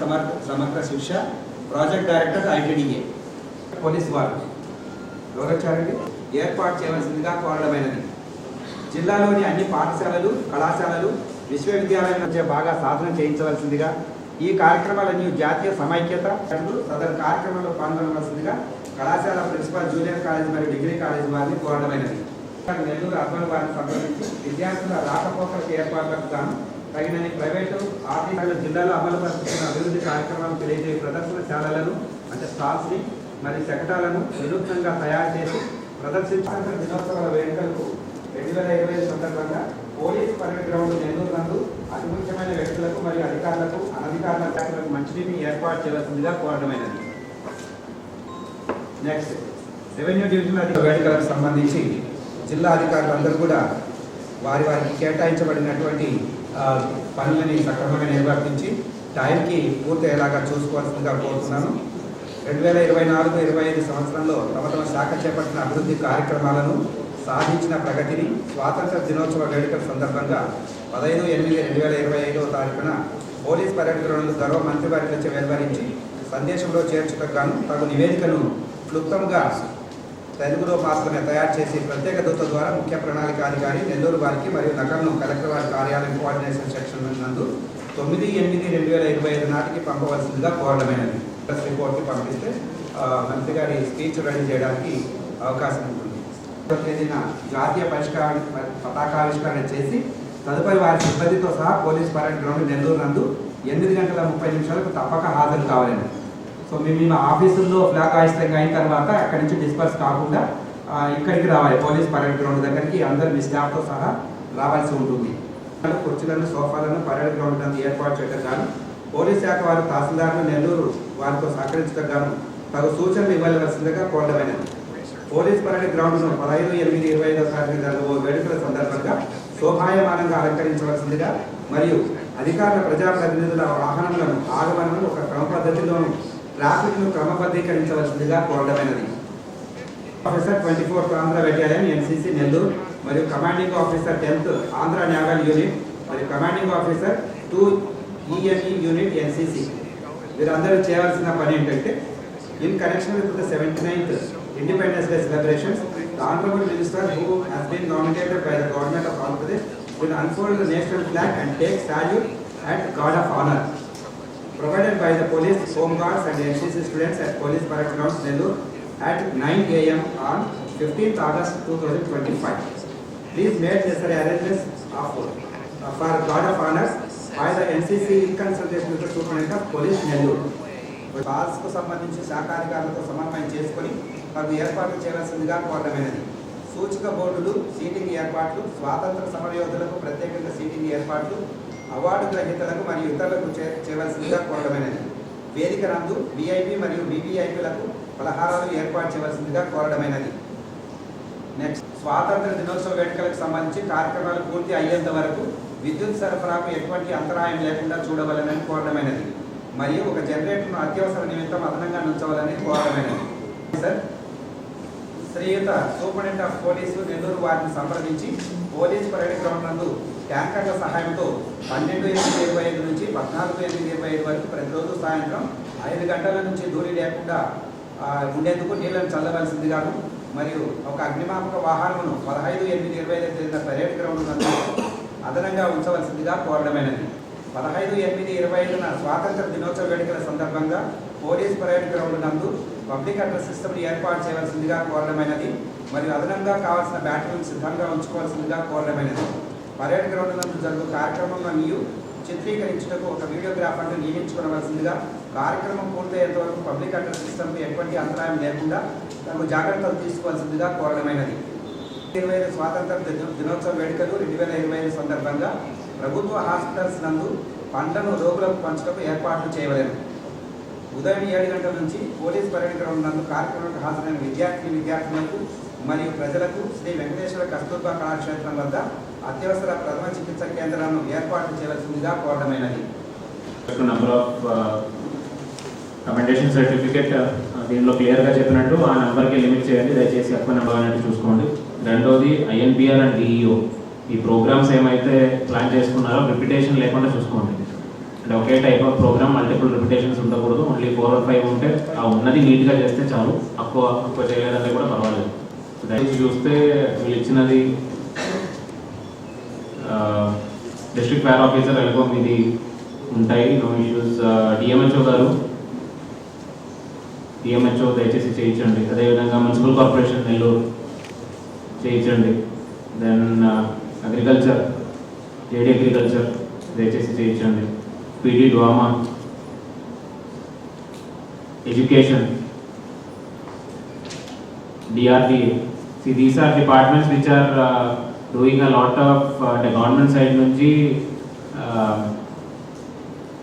సమగ్ర సమగ్ర శిక్ష ప్రాజెక్ట్ డైరెక్టర్ ఐటీడీఏ. పోలీస్ వారు. ఎవరు వచ్చారండి ఏర్పాటు చేయవలసిందిగా కోరడమైనది. జిల్లాలోని అన్ని పాఠశాలలు కళాశాలలు విశ్వవిద్యాలయాల మధ్య బాగా సాధన చేయించవలసిందిగా ఈ కార్యక్రమాలన్నీ జాతీయ సమైక్యత మరియు సదరు కార్యక్రమంలో పాల్గొనవలసిందిగా కళాశాల ప్రిన్సిపల్ జూనియర్ కాలేజ్ మరియు డిగ్రీ కాలేజ్ వారిని కోరడమైనది. నెల్లూరు అర్బన్ వారిని సంబంధించి విద్యార్థుల రాకపోకలకు ఏర్పాట్లకు గాను తగినన్ని ప్రైవేటు ఆర్థిక జిల్లాలో అమలు పరుస్తున్న అభివృద్ధి కార్యక్రమాలు తెలియజేయ ప్రదర్శనశాలలను అంటే స్టాల్స్ని మరియు శకటాలను వినూత్నంగా తయారు చేసి ప్రదర్శించాల్సిన దినోత్సవాల వేడుకలకు రెండు వేల ఇరవై ఐదు సందర్భంగా పోలీస్ పరేడ్ గ్రౌండ్ నెల్లూరు నందు అతి ముఖ్యమైన వ్యక్తులకు మరియు అధికారులకు అనధికారుల శాఖలకు మంచినీటిని ఏర్పాటు చేయవలసిందిగా కోరడమైనది. నెక్స్ట్ రెవెన్యూ డివిజన్ వేడుకలకు సంబంధించి జిల్లా అధికారులందరూ కూడా వారి వారికి కేటాయించబడినటువంటి పనులని సక్రమంగా నిర్వర్తించి టైంకి పూర్తయ్యేలాగా చూసుకోవాల్సిందిగా కోరుతున్నాను. రెండు వేల ఇరవై నాలుగు ఇరవై ఐదు సంవత్సరంలో తమ తమ శాఖ చేపట్టిన అభివృద్ధి కార్యక్రమాలను సాధించిన ప్రగతిని స్వాతంత్ర దినోత్సవ వేడుకల సందర్భంగా పదహైదు ఎనిమిది రెండు వేల ఇరవై ఐదవ తారీఖున పోలీస్ పర్యటన గ్రౌండ్ గర్వ మంత్రివారి నుంచి వెలువరించి సందేశంలో చేర్చుటకు గాను తగు నివేదికను క్లుప్తంగా తెలుగులో మాత్రమే తయారు చేసి ప్రత్యేక దూత ద్వారా ముఖ్య ప్రణాళికాధికారి నెల్లూరు వారికి మరియు నగరంలో కలెక్టర్ వారి కార్యాలయం కోఆర్డినేషన్ సెక్షన్ నందు తొమ్మిది ఎనిమిది రెండు వేల ఇరవై ఐదు నాటికి పంపవలసిందిగా కోరడమైనది. ప్రెస్ రిపోర్ట్ని పంపిస్తే మంత్రి గారి స్పీచ్ రెడీ చేయడానికి అవకాశం ఉంటుంది. తేదీన జాతీయ పరిష్కార పతాకావిష్కరణ చేసి తదుపరి వారి సిబ్బందితో సహా పోలీస్ పరేడ్ గ్రౌండ్ నెల్లూరు నందు ఎనిమిది గంటల ముప్పై నిమిషాలకు తప్పక హాజరు కావాలండి సో మేము మేము ఆఫీసుల్లో ఫ్లాగ్ ఆయిస్తంగా అయిన తర్వాత అక్కడి నుంచి డిస్పర్స్ కాకుండా ఇక్కడికి రావాలి. పోలీస్ పరేడ్ గ్రౌండ్ దగ్గరికి అందరు మీ స్టాఫ్తో సహా రావాల్సి ఉంటుంది. కుర్చీలను సోఫాలను పరేడ్ గ్రౌండ్ నందు ఏర్పాటు చేయడం గాను పోలీస్ శాఖ వారు తహసీల్దార్లు నెల్లూరు వారితో సహకరించడం గాను తగు సూచనలు ఇవ్వవలసిందిగా కోరడమైనది. పోలీస్ పరేడ్ గ్రౌండ్ను పదహైదు ఎనిమిది ఇరవై ఐదో తారీఖు జరగబో వేడుకల సందర్భంగా శోభాయమానంగా అలంకరించవలసిందిగా మరియు అధికారుల ప్రజాప్రతినిధుల వాహనములను ఆగమనను ఒక క్రమ పద్ధతిలోను ట్రాఫిక్ను క్రమబద్ధీకరించవలసిందిగా కోరడమైనది. Officer twenty fourth Andhra battalion NCC Nellore మరియు commanding officer tenth Andhra naval unit మరియు commanding officer two ENE unit NCC. వీరందరూ చేయవలసిన పని ఏంటంటే in connection with the seventy ninth independence day celebrations the honourable minister who has been nominated by the government of Andhra Pradesh will unfold the national flag and take salute salute at of honour. Provided by the police, home guards and NCC students at Police Parade Grounds, Nellore at 9 a.m. on 15th August 2025. Please make necessary arrangements of, uh, for guard of honors by the NCC in consultation with the Superintendent of Police, Nellore. బాల్స్కు సంబంధించి శాఖాధికారులతో సమన్వయం చేసుకుని వారు ఏర్పాట్లు చేయాల్సిందిగా కోరడమైనది సూచిక బోర్డులు సీటింగ్ ఏర్పాట్లు స్వాతంత్ర సమరయోధులకు ప్రత్యేకంగా సీటింగ్ ఏర్పాట్లు అవార్డు గ్రహీతలకు మరియు ఇతరులకు చేయవలసిందిగా కోరడమైనది. వేదిక నందు విఐపి మరియు వివిఐపిలకు పలహారాలు ఏర్పాటు చేయవలసిందిగా కోరడమైనది. నెక్స్ట్ స్వాతంత్ర దినోత్సవ వేడుకలకు సంబంధించి కార్యక్రమాలు పూర్తి అయ్యేంత వరకు విద్యుత్ సరఫరాకు ఎటువంటి అంతరాయం లేకుండా చూడవలనని కోరడమైనది. మరియు ఒక జనరేటర్ను అత్యవసర నిమిత్తం అదనంగా ఉంచవాలని కోరడమైనది. సార్ శ్రీయుత సూపరింటెండెంట్ ఆఫ్ పోలీసు నెల్లూరు వారిని సంప్రదించి పోలీస్ పరేడ్ గ్రౌండ్ నందు ట్యాంకర్ల సహాయంతో పన్నెండు ఎనిమిది ఇరవై ఐదు నుంచి పద్నాలుగు ఎనిమిది ఇరవై ఐదు వరకు ప్రతిరోజు సాయంత్రం ఐదు గంటల నుంచి దూరి లేకుండా ఉండేందుకు నీళ్ళను చల్లవలసిందిగాను మరియు ఒక అగ్నిమాపక వాహనమును పదహైదు ఎనిమిది ఇరవై ఐదు తేదీన పరేడ్ గ్రౌండ్ నందు అదనంగా ఉంచవలసిందిగా కోరడమైనది. పదహైదు ఎనిమిది ఇరవై ఐదున స్వాతంత్ర దినోత్సవ వేడుకల సందర్భంగా పోలీస్ పరేడ్ గ్రౌండ్ నందు పబ్లిక్ అడ్రస్ సిస్టమ్ ఏర్పాటు చేయవలసిందిగా కోరడమైనది మరియు అదనంగా కావాల్సిన బ్యాటరీలను సిద్ధంగా ఉంచుకోవాల్సిందిగా కోరడమైనది. పరేడ్ గ్రౌండ్ నందు జరుగు కార్యక్రమంలో నీయు చిత్రీకరించుటకు ఒక వీడియోగ్రాఫర్ను నియమించుకోవలసిందిగా కార్యక్రమం పూర్తయ్యేంత వరకు పబ్లిక్ అడ్రస్ సిస్టమ్కు ఎటువంటి అంతరాయం లేకుండా తగు జాగ్రత్తలు తీసుకోవాల్సిందిగా కోరడమైనది. ఇరవై ఐదు స్వాతంత్ర దినోత్సవ వేడుకలు రెండు వేల ఇరవై ఐదు సందర్భంగా ప్రభుత్వ హాస్పిటల్స్ నందు పంటను రోగులకు పంచటకు ఏర్పాట్లు చేయవలెను. ఉదయం ఏడు గంటల నుంచి పోలీస్ పర్యటన గ్రౌండ్ నందు కార్యక్రమానికి హాజరైన విద్యార్థి విద్యార్థులకు మరియు ప్రజలకు శ్రీ వెంకటేశ్వర కస్తూర్బా కళాక్షేత్రం వద్ద అత్యవసర ప్రథమ చికిత్స కేంద్రాలను ఏర్పాటు చేయవలసిందిగా కోరడమైనది. ఆఫ్ కమెండేషన్ సర్టిఫికేట్ దీనిలో క్లియర్గా చెప్పినట్టు ఆ నెంబర్కి లిమిట్ చేయండి. దయచేసి ఎక్కువ నెంబర్ అనేది చూసుకోండి. రెండోది ఐఎన్పిఆర్ అండ్ డిఈఓ ఈ ప్రోగ్రామ్స్ ఏమైతే ప్లాన్ చేసుకున్నారో రిపిటేషన్ లేకుండా చూసుకోండి. అంటే ఒకే type of programme multiple repetitions ఉండకూడదు. ఓన్లీ ఫోర్ ఆర్ ఫైవ్ ఉంటే ఆ ఉన్నది నీట్గా చేస్తే చాలు. తక్కువ తక్కువ చేయలేదంటే కూడా పర్వాలేదు. సో దయచేసి చూస్తే వీళ్ళు ఇచ్చినది డిస్ట్రిక్ట్ ఫైర్ ఆఫీసర్ ఎలాగో ఇది ఉంటాయి. నో ఇష్యూస్ డిఎంహెచ్ఓ గారు డిఎంహెచ్ఓ దయచేసి చేయించండి. అదేవిధంగా మున్సిపల్ కార్పొరేషన్ నెల్లూరు చేయించండి. దెన్ అగ్రికల్చర్ జేడీ అగ్రికల్చర్ దయచేసి చేయించండి. PD DWAMA education DRDA see these are departments which are doing a lot of అంటే గవర్నమెంట్ సైడ్ నుంచి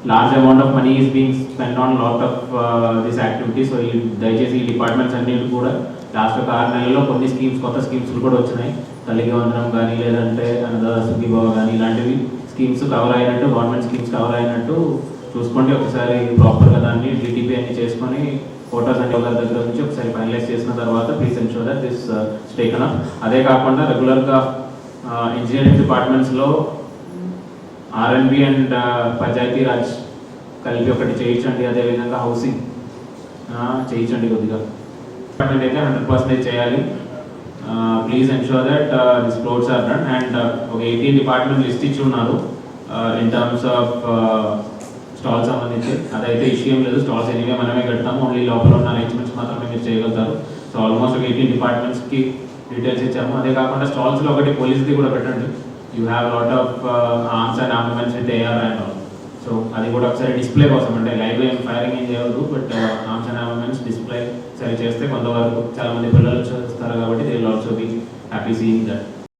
large amount of money is being spend on lot of this activity so ఈ దయచేసి ఈ departments అన్నిటి కూడా last ఒక ఆరు నెలల్లో కొన్ని స్కీమ్స్ కొత్త స్కీమ్స్ కూడా వచ్చినాయి. తల్లికి వందనం కానీ లేదంటే అన్నదా సుఖీభావ కానీ ఇలాంటివి స్కీమ్స్ కవర్ అయినట్టు గవర్నమెంట్ స్కీమ్స్ కవర్ అయినట్టు చూసుకోండి ఒకసారి ప్రాపర్గా దాన్ని డీటీపీ అన్ని చేసుకొని ఫోటోస్ అంటే ఒకరి దగ్గర నుంచి ఒకసారి ఫైనలైజ్ చేసిన తర్వాత please ensure that this is taken up అదే కాకుండా రెగ్యులర్గా ఇంజనీరింగ్ డిపార్ట్మెంట్స్లో ఆర్ఎన్బి అండ్ పంచాయతీ రాజ్ కలిపి ఒకటి చేయించండి. అదేవిధంగా హౌసింగ్ uh, చేయించండి కొద్దిగా. డిపార్ట్మెంట్ అయితే హండ్రెడ్ పర్సెంటేజ్ చేయాలి. Please ensure that this floors are run and ఒక ఎయిటీన్ డిపార్ట్మెంట్ లిస్ట్ ఇచ్చి ఉన్నారు. ఇన్ టర్మ్స్ ఆఫ్ స్టాల్ సంబంధించి. అదైతే ఇష్యూ ఏం లేదు. స్టాల్స్ ఎనీవే మనమే కడతాము. ఓన్లీ లోపల ఉన్న అరేంజ్మెంట్స్ మాత్రమే మీరు చేయగలుగుతారు. సో ఆల్మోస్ట్ ఒక ఎయిటీన్ డిపార్ట్మెంట్స్కి డీటెయిల్స్ ఇచ్చాము. అదే కాకుండా స్టాల్స్లో ఒకటి పోలీస్ది కూడా పెట్టండి. You have lot of arms and ornaments with AR and all so అది కూడా ఒకసారి డిస్ప్లే కోసం అంటే లైవ్ ఏం ఫైరింగ్ ఏం చేయవద్దు but arms and ornaments display సరి చేస్తే కొంతవరకు చాలా మంది పిల్లలు చూస్తారు కాబట్టి they will also happy seeing that.